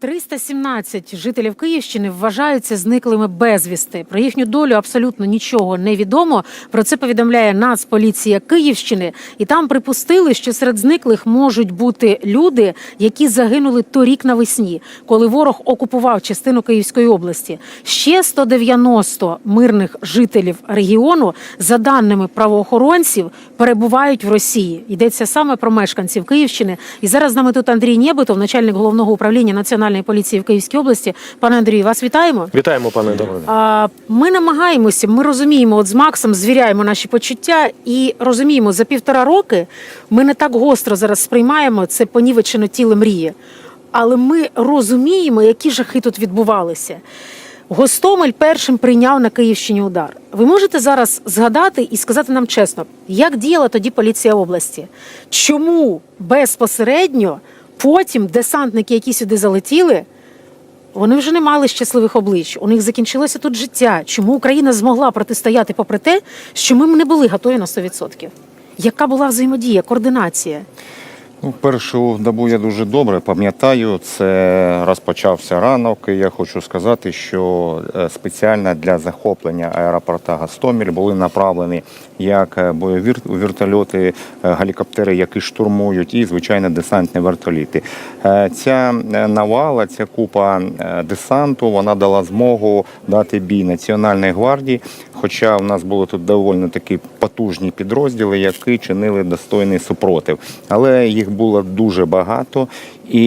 317 жителів Київщини вважаються зниклими безвісти. Про їхню долю абсолютно нічого не відомо. Про це повідомляє Нацполіція Київщини, і там припустили, що серед зниклих можуть бути люди, які загинули торік навесні, коли ворог окупував частину Київської області. Ще 190 мирних жителів регіону, за даними правоохоронців, перебувають в Росії. Йдеться саме про мешканців Київщини. І зараз з нами тут Андрій Нєбитов, начальник головного управління національної поліції в Київській області. Пане Андрію, вас вітаємо. Вітаємо, пане Добре. Ми намагаємося, ми розуміємо, от з Максом звіряємо наші почуття і розуміємо, за півтора роки ми не так гостро зараз сприймаємо це понівечено тіле мрії. Але ми розуміємо, які жахи тут відбувалися. Гостомель першим прийняв на Київщині удар. Ви можете зараз згадати і сказати нам чесно, як діяла тоді поліція області? Чому безпосередньо потім десантники, які сюди залетіли, вони вже не мали щасливих облич. У них закінчилося тут життя. Чому Україна змогла протистояти попри те, що ми не були готові на 100%? Яка була взаємодія, координація? Ну, першу добу я дуже добре пам'ятаю. Це розпочався ранок. і Я хочу сказати, що е, спеціально для захоплення аеропорта Гастомель були направлені як е, вертольоти, е, гелікоптери, які штурмують, і звичайно десантні вертоліти. Е, Ця навала, ця купа десанту, вона дала змогу дати бій Національній гвардії. Хоча в нас були тут доволі такі потужні підрозділи, які чинили достойний супротив. Але їх було дуже багато, і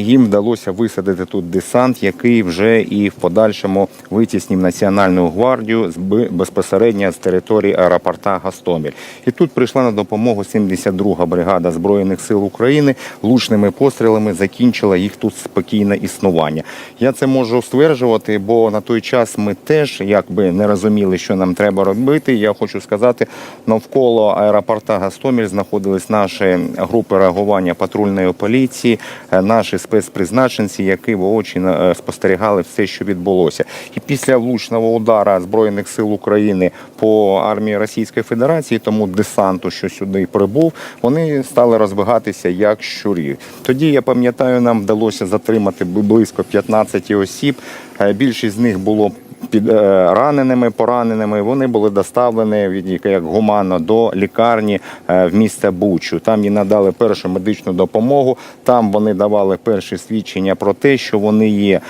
їм вдалося висадити тут десант, який вже і в подальшому витіснив Національну гвардію з безпосередньо з території аеропорта Гастомель. І тут прийшла на допомогу 72-га бригада Збройних сил України. Лучними пострілами закінчила їх тут спокійне існування. Я це можу стверджувати, бо на той час ми теж якби не розуміли, що нам треба робити. Я хочу сказати, навколо аеропорта Гастомель знаходились наші групи реагування патрульної поліції, е, наші спецпризначенці, які воочі е, спостерігали все, що відбулося. І після влучного удара збройних сил України по армії Російської Федерації, тому десанту, що сюди прибув, вони стали розбігатися як щурі. Тоді я пам'ятаю, нам вдалося затримати близько 15 осіб. Е, Більшість з них було під е, раненими, пораненими. Вони були доставлені як гуманно до лікарні е, в місто Бучу. Там їм надали першу медичну допомогу. Там вони давали перші свідчення про те, що вони є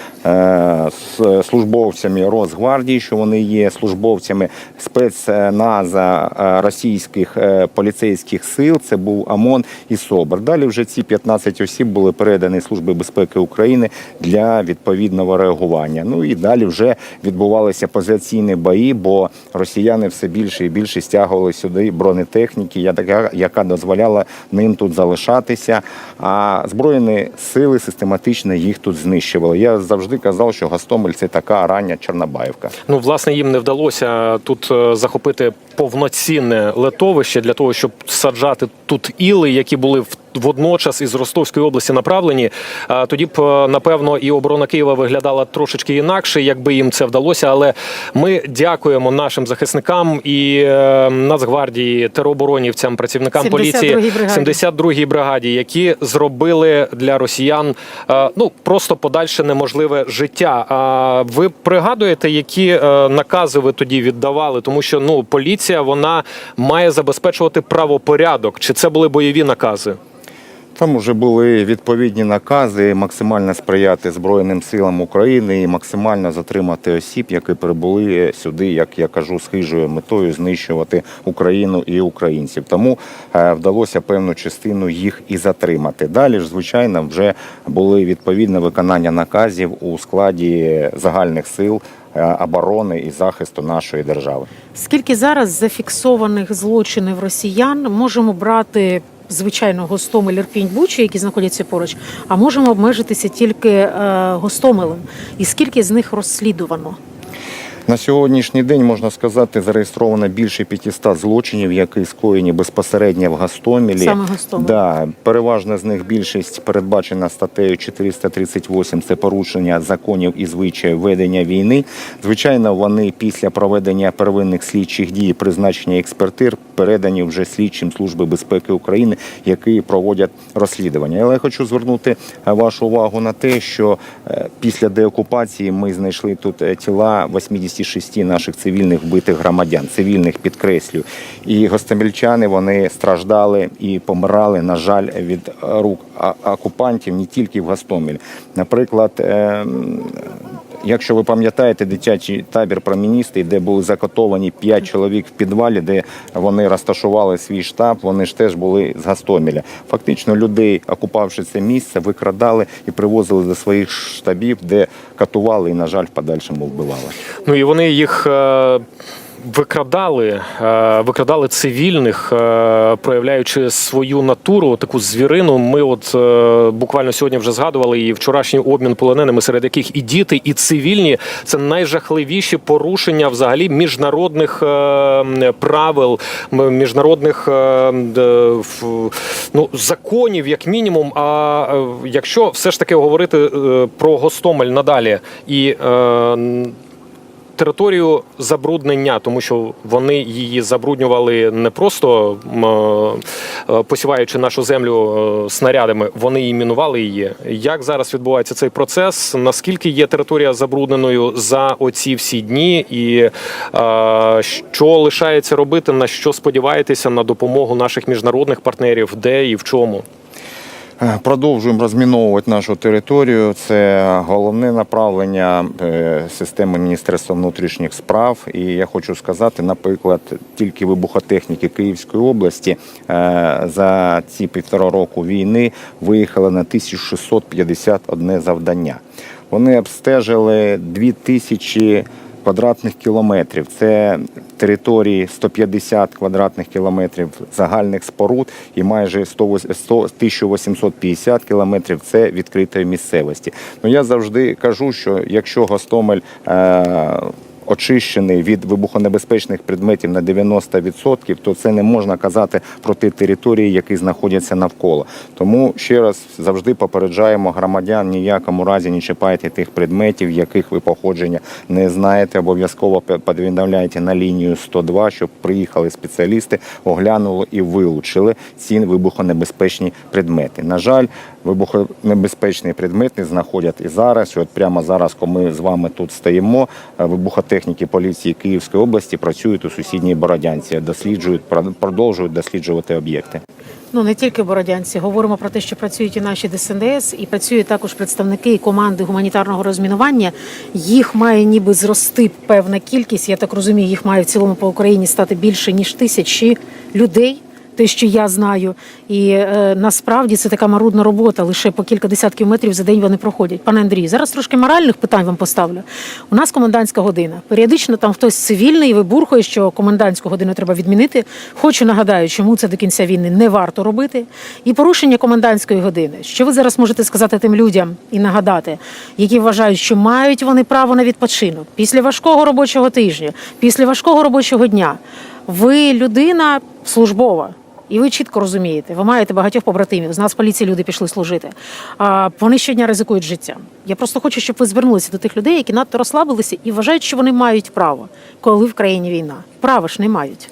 службовцями Росгвардії, що вони є службовцями спецназа російських поліцейських сил. Це був ОМОН і СОБР. Далі вже ці 15 осіб були передані Службі безпеки України для відповідного реагування. Ну і далі вже відбувалися позиційні бої, бо росіяни все більше і більше стягували сюди бронетехніки, яка дозволяла ним тут залишатися. А збройні сили систематично їх тут знищували. Я завжди казав, що Гастомель це така рання Чорнобаївка. Ну, власне, їм не вдалося тут е, захопити повноцінне летовище для того, щоб саджати тут іли, які були в. Водночас із Ростовської області направлені. Тоді б е, напевно і оборона Києва виглядала трошечки інакше, якби їм це вдалося. Але ми дякуємо нашим захисникам і е, Нацгвардії, тероборонівцям, працівникам 72-й поліції бригаді. 72-й бригаді, які зробили для росіян е, ну просто подальше неможливе життя. А ви пригадуєте, які накази ви тоді віддавали? Тому що ну поліція вона має забезпечувати правопорядок. Чи це були бойові накази? Там вже були відповідні накази максимально сприяти Збройним силам України і максимально затримати осіб, які прибули сюди, як я кажу, з хижою метою знищувати Україну і українців. Тому е, вдалося певну частину їх і затримати. Далі ж, звичайно, вже були відповідне виконання наказів у складі загальних сил е, оборони і захисту нашої держави. Скільки зараз зафіксованих злочинів росіян можемо брати? Звичайно, Гостомель, Ірпінь, Бучі, які знаходяться поруч, а можемо обмежитися тільки е, Гостомелем. І скільки з них розслідувано? На сьогоднішній день можна сказати, зареєстровано більше 500 злочинів, які скоєні безпосередньо в Гастомелі. Саме Гостомель. Да, переважно з них більшість передбачена статтею 438 – це порушення законів і звичаїв ведення війни. Звичайно, вони після проведення первинних слідчих дій, призначення експертир передані вже слідчим Служби безпеки України, які проводять розслідування. Але я хочу звернути е, вашу увагу на те, що е, після деокупації ми знайшли тут е, тіла 86 наших цивільних вбитих громадян, цивільних підкреслю. І гостомельчани вони страждали і помирали, на жаль, від рук окупантів не тільки в Гостомелі. Наприклад, ем, Якщо ви пам'ятаєте дитячий табір проміністий, де були закотовані п'ять чоловік в підвалі, де вони розташували свій штаб, вони ж теж були з Гастомеля. Фактично людей, окупавши це місце, викрадали і привозили до своїх штабів, де катували і, на жаль, в подальшому вбивали. Ну і вони їх. Викрадали, е, викрадали цивільних, е, проявляючи свою натуру, таку звірину. Ми, от е, буквально сьогодні вже згадували і вчорашній обмін полоненими, серед яких і діти, і цивільні це найжахливіші порушення взагалі міжнародних правил, міжнародних ну, законів, як мінімум. А якщо все ж таки говорити про Гостомель надалі і територію забруднення, тому що вони її забруднювали не просто е, посіваючи нашу землю е, снарядами, вони її мінували її. Як зараз відбувається цей процес? Наскільки є територія забрудненою за оці всі дні, і е, що лишається робити? На що сподіваєтеся на допомогу наших міжнародних партнерів, де і в чому? Е, Продовжуємо розміновувати нашу територію. Це головне направлення е, системи Міністерства внутрішніх справ. І я хочу сказати, наприклад, тільки вибухотехніки Київської області е, за ці півтора року війни виїхали на 1651 завдання. Вони обстежили 2000 квадратних кілометрів. Це території 150 квадратних кілометрів загальних споруд і майже 100, 100, 1850 кілометрів це відкритої місцевості. Ну я завжди кажу, що якщо Гостомель е, очищений від вибухонебезпечних предметів на 90%, то це не можна казати про ті території, які знаходяться навколо. Тому ще раз завжди попереджаємо громадян ніякому разі не чіпайте тих предметів, яких ви походження не знаєте. Обов'язково повідомляйте на лінію 102, щоб приїхали спеціалісти, оглянули і вилучили ці вибухонебезпечні предмети. На жаль, вибухонебезпечні предмети знаходять і зараз. І От прямо зараз, коли ми з вами тут стоїмо, е, вибухотехніки поліції Київської області працюють у сусідній Бородянці, досліджують, прод- продовжують досліджувати об'єкти. Ну не тільки бородянці, говоримо про те, що працюють і наші ДСНДС, і працюють також представники команди гуманітарного розмінування. Їх має ніби зрости певна кількість. Я так розумію, їх має в цілому по Україні стати більше ніж тисячі людей. Те, що я знаю, і е, насправді це така марудна робота. Лише по кілька десятків метрів за день вони проходять. Пане Андрію, зараз трошки моральних питань вам поставлю. У нас комендантська година. Періодично там хтось цивільний вибурхує, що комендантську годину треба відмінити. Хочу нагадаю, чому це до кінця війни не варто робити. І порушення комендантської години. Що ви зараз можете сказати тим людям і нагадати, які вважають, що мають вони право на відпочинок після важкого робочого тижня, після важкого робочого дня. Ви людина службова. І ви чітко розумієте, ви маєте багатьох побратимів. З нас поліції люди пішли служити. А вони щодня ризикують життям. Я просто хочу, щоб ви звернулися до тих людей, які надто розслабилися і вважають, що вони мають право, коли в країні війна. Права ж не мають.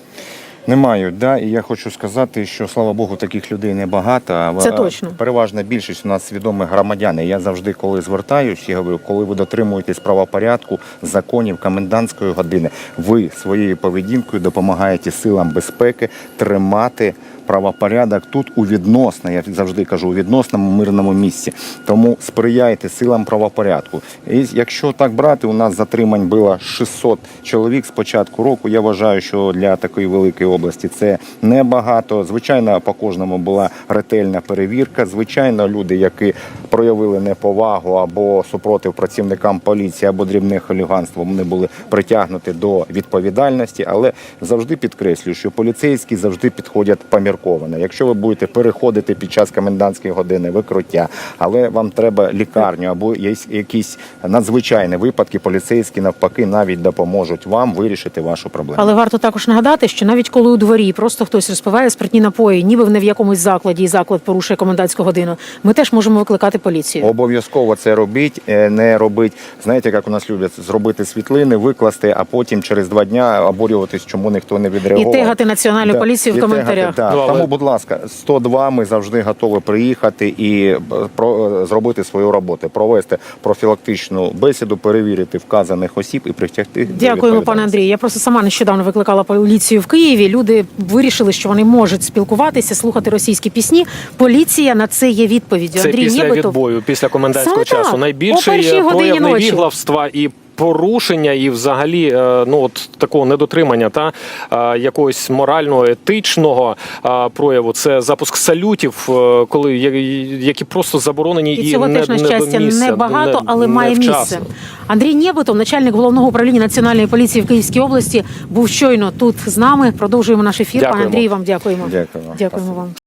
Не мають, да, і я хочу сказати, що слава Богу, таких людей небагато. Це точно. Переважна більшість у нас свідомих громадян. Я завжди, коли звертаюсь, я говорю, коли ви дотримуєтесь правопорядку, законів комендантської години, ви своєю поведінкою допомагаєте силам безпеки тримати. Правопорядок тут у відносно, я завжди кажу, у відносному мирному місці. Тому сприяйте силам правопорядку. І якщо так брати, у нас затримань було 600 чоловік з початку року. Я вважаю, що для такої великої області це небагато. Звичайно, по кожному була ретельна перевірка. Звичайно, люди, які проявили неповагу або супротив працівникам поліції, або дрібне хуліганство, вони були притягнуті до відповідальності. Але завжди підкреслюю, що поліцейські завжди підходять помірковано. Припарковане. Якщо ви будете переходити під час комендантської години викриття, але вам треба лікарню або є якісь надзвичайні випадки, поліцейські навпаки навіть допоможуть вам вирішити вашу проблему. Але варто також нагадати, що навіть коли у дворі просто хтось розпиває спиртні напої, ніби не в якомусь закладі, і заклад порушує комендантську годину, ми теж можемо викликати поліцію. Обов'язково це робіть, е, не робить. Знаєте, як у нас люблять зробити світлини, викласти, а потім через два дня обурюватись, чому ніхто не відреагував. І тегати Національну поліцію в коментарях. тегати, да. Але- Тому, будь ласка, 102 ми завжди готові приїхати і е, про, е, зробити свою роботу, провести профілактичну бесіду, перевірити вказаних осіб і притягти. Дякуємо, пане. Андрію. Я просто сама нещодавно викликала поліцію в Києві. Люди вирішили, що вони можуть спілкуватися, слухати російські пісні. Поліція на це є відповіддю. Це Андрій після Нєбитов. відбою, після комендантського Саме часу. так. О Найбільший першій е, годині прояв невіглавства і порушення, і взагалі е, ну от такого недотримання та е, якогось морального, етичного е, прояву. Це запуск салютів, коли які просто заборонені і, І цього не, теж на не до щастя місця, небагато, не- але має невчасно. місце. Андрій Нєбитов, начальник головного управління національної поліції в Київській області, був щойно тут з нами. Продовжуємо наш ефір. Пане Андрій, вам дякуємо. Дякую вам. Дякуємо вам.